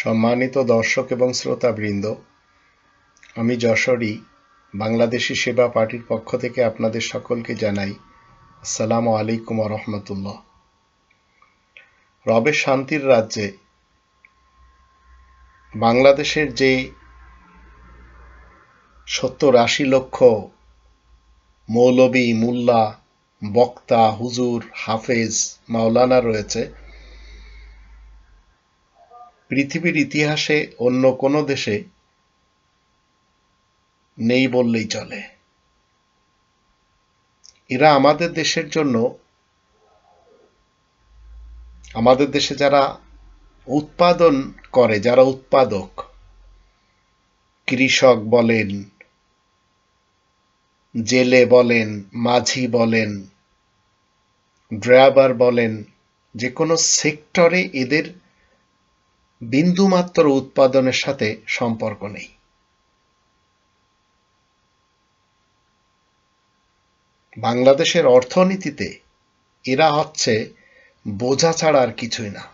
সম্মানিত দর্শক এবং শ্রোতাবৃন্দ, আমি যশোরী, বাংলাদেশি সেবা পার্টির পক্ষ থেকে আপনাদের সকলকে জানাই আসসালামু আলাইকুম রহমতুল্লাহ। রবের শান্তির রাজ্যে বাংলাদেশের যে সত্তর আশি লক্ষ মৌলবী, মুল্লা, বক্তা, হুজুর, হাফেজ, মাওলানা রয়েছে পৃথিবীর ইতিহাসে অন্য কোনো দেশে নেই বললেই চলে। এরা আমাদের দেশের জন্য, আমাদের দেশে যারা উৎপাদন করে, যারা উৎপাদক, কৃষক বলেন, জেলে বলেন, মাঝি বলেন, ড্রাইভার বলেন, যে কোনো সেক্টরে এদের বিন্দুমাত্র উৎপাদনের সাথে সম্পর্ক নেই। বাংলাদেশের অর্থনীতিতে এরা হচ্ছে বোঝা ছাড়া আর কিছুই না।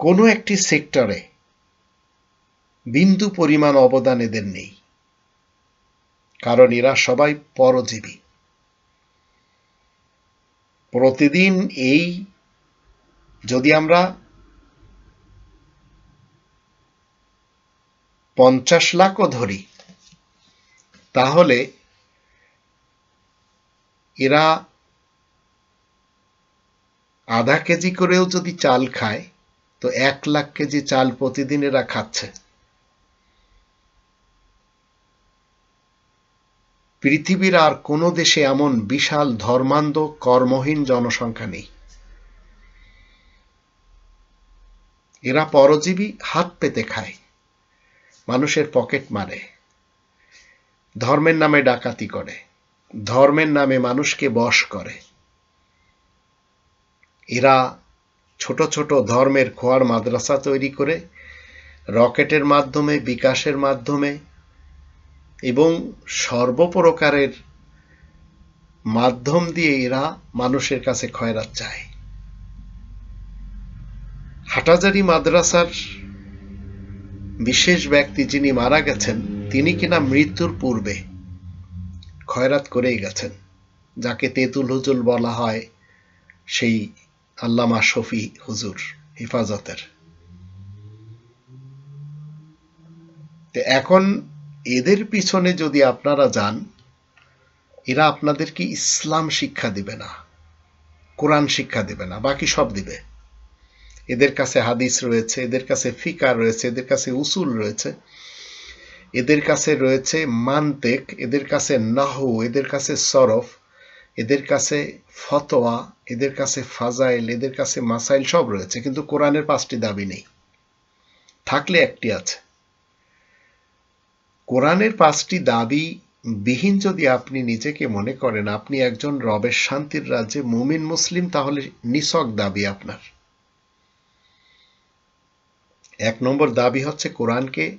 কোনো একটি সেক্টরে বিন্দু পরিমাণ অবদান এদের নেই, কারণ এরা সবাই পরজীবী। প্রতিদিন এই যদি আমরা পঞ্চাশ লাখও ধরি। তাহলে এরা আধা কেজি করেও যদি চাল খায়, তো এক লাখ কেজি চাল প্রতিদিন এরা খাচ্ছে। পৃথিবীর আর কোনো দেশে এমন বিশাল ধর্মান্ধ, কর্মহীন জনসংখ্যা নেই। এরা পরজীবী হাত পেতে খায়। মানুষের পকেট মারে। ধর্মের নামে ডাকাতি করে। ধর্মের নামে মানুষকে বশ করে। এরা ছোট ছোট ধর্মের খোয়ার মাদ্রাসা তৈরি করে, রকেটের মাধ্যমে, বিকাশের মাধ্যমে এবং সর্বপ্রকারের মাধ্যম দিয়ে এরা মানুষের কাছে খয়রাত চায়। হাটাজারি মাদ্রাসার বিশেষ ব্যক্তি যিনি মারা গেছেন, তিনি কিনা মৃত্যুর পূর্বে খয়রাত করেই গেছেন, যাকে তেতুল হুজুর বলা হয় সেই আল্লামা শফি হুজুর, হেফাজতের। এখন এদের পিছনে যদি আপনারা যান, এরা আপনাদেরকে ইসলাম শিক্ষা দিবে না, কোরআন শিক্ষা দিবে না, বাকি সব দিবে। এদের কাছে হাদিস রয়েছে, এদের কাছে ফিকার রয়েছে, এদের কাছে উসুল রয়েছে, এদের কাছে রয়েছে মান্তেক, এদের কাছে নাহু এদের কাছে সরফ, এদের কাছে ফতোয়া, এদের কাছে ফাজাইল, এদের কাছে মাসাইল সব রয়েছে, কিন্তু কোরআনের পাঁচটি দাবি নেই। থাকলে একটি আছে। কোরআনের পাঁচটি দাবি বিহীন যদি আপনি নিজেকে মনে করেন, আপনি একজন রবের শান্তির রাজ্যে মুমিন মুসলিম, তাহলে নিছক দাবি আপনার। এক নম্বর দাবি হচ্ছে কোরআনকে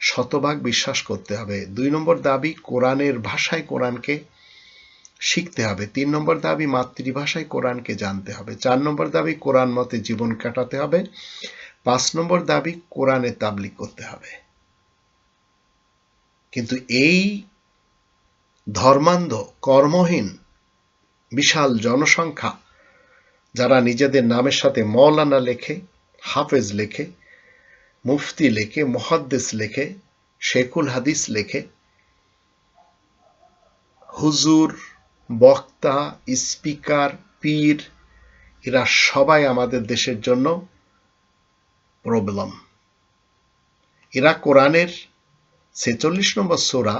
শতভাগ বিশ্বাস করতে হবে। দুই নম্বর দাবি, কোরআনের ভাষায় কোরআনকে শিখতে হবে। তিন নম্বর দাবি, মাতৃভাষায় কোরআনকে জানতে হবে। চার নম্বর দাবি, কোরআন মতে জীবন কাটাতে হবে। পাঁচ নম্বর দাবি, কোরআনে তাবলিক করতে হবে। কিন্তু এই ধর্মান্ধ, কর্মহীন, বিশাল জনসংখ্যা, যারা নিজেদের নামের সাথে মৌলানা লেখে, হাফেজ লেখে মুফতি লেখে, মহাদ্দেস লেখে শেকুল হাদিস লেখে, হুজুর, বক্তা, স্পিকার, পীর, এরা সবাই আমাদের দেশের জন্য প্রবলেম। এরা কোরআনের ছেচল্লিশ নম্বর সোরা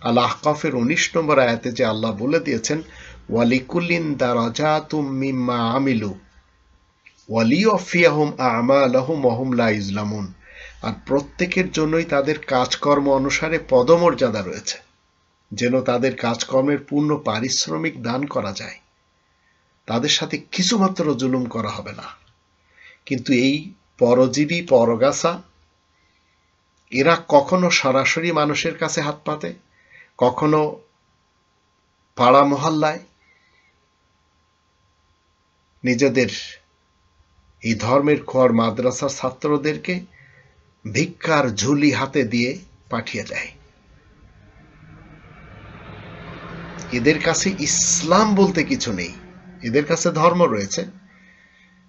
আল আহকাফের উনিশ নম্বর আয়াতে যে আল্লাহ বলে দিয়েছেন, ওয়ালিকুল্লিন দারাজা মিম্মা আমিলু। ওয়ালিয়ফিয়াহুম আমালাহুম ওহুম লা ইজলামুন আর প্রত্যেকের জন্যই তাদের কাজকর্ম অনুসারে পদমর্যাদা রয়েছে, যেন তাদের কাজকর্মের পূর্ণ পারিশ্রমিক দান করা যায়। তাদের সাথে কিছুমাত্র জুলুম করা হবে না। কিন্তু এই পরজীবী পরগাছা, এরা কখনো সরাসরি মানুষের কাছে হাত পাতে, কখনো পাড়া মহল্লায় নিজেদের এই ধর্মের খর মাদ্রাসার ছাত্রদেরকে ভিক্ষার ঝুলি হাতে দিয়ে পাঠিয়ে দেয়। এদের কাছে ইসলাম বলতে কিছু নেই। এদের কাছে ধর্ম রয়েছে।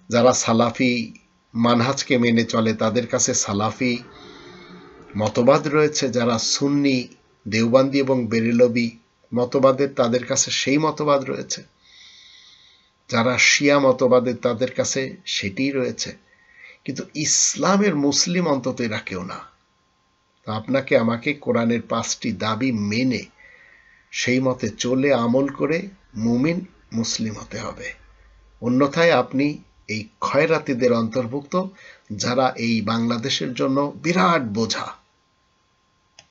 যারা সালাফি মানহাজকে মেনে চলে, তাদের কাছে সালাফি মতবাদ রয়েছে। যারা সুন্নি, দেওবান্দি এবং বেরেলবি মতবাদের, তাদের কাছে সেই মতবাদ রয়েছে। যারা শিয়া মতবাদের তাদের কাছে সেটিই রয়েছে। কিন্তু ইসলামের মুসলিম অন্তত এরা কেউ না। তো আপনাকে আমাকে কোরআনের পাঁচটি দাবি মেনে সেই মতে চলে আমল করে মুমিন মুসলিম হতে হবে। অন্যথায় আপনি এই ক্ষয়রাতিদের অন্তর্ভুক্ত, যারা এই বাংলাদেশের জন্য বিরাট বোঝা।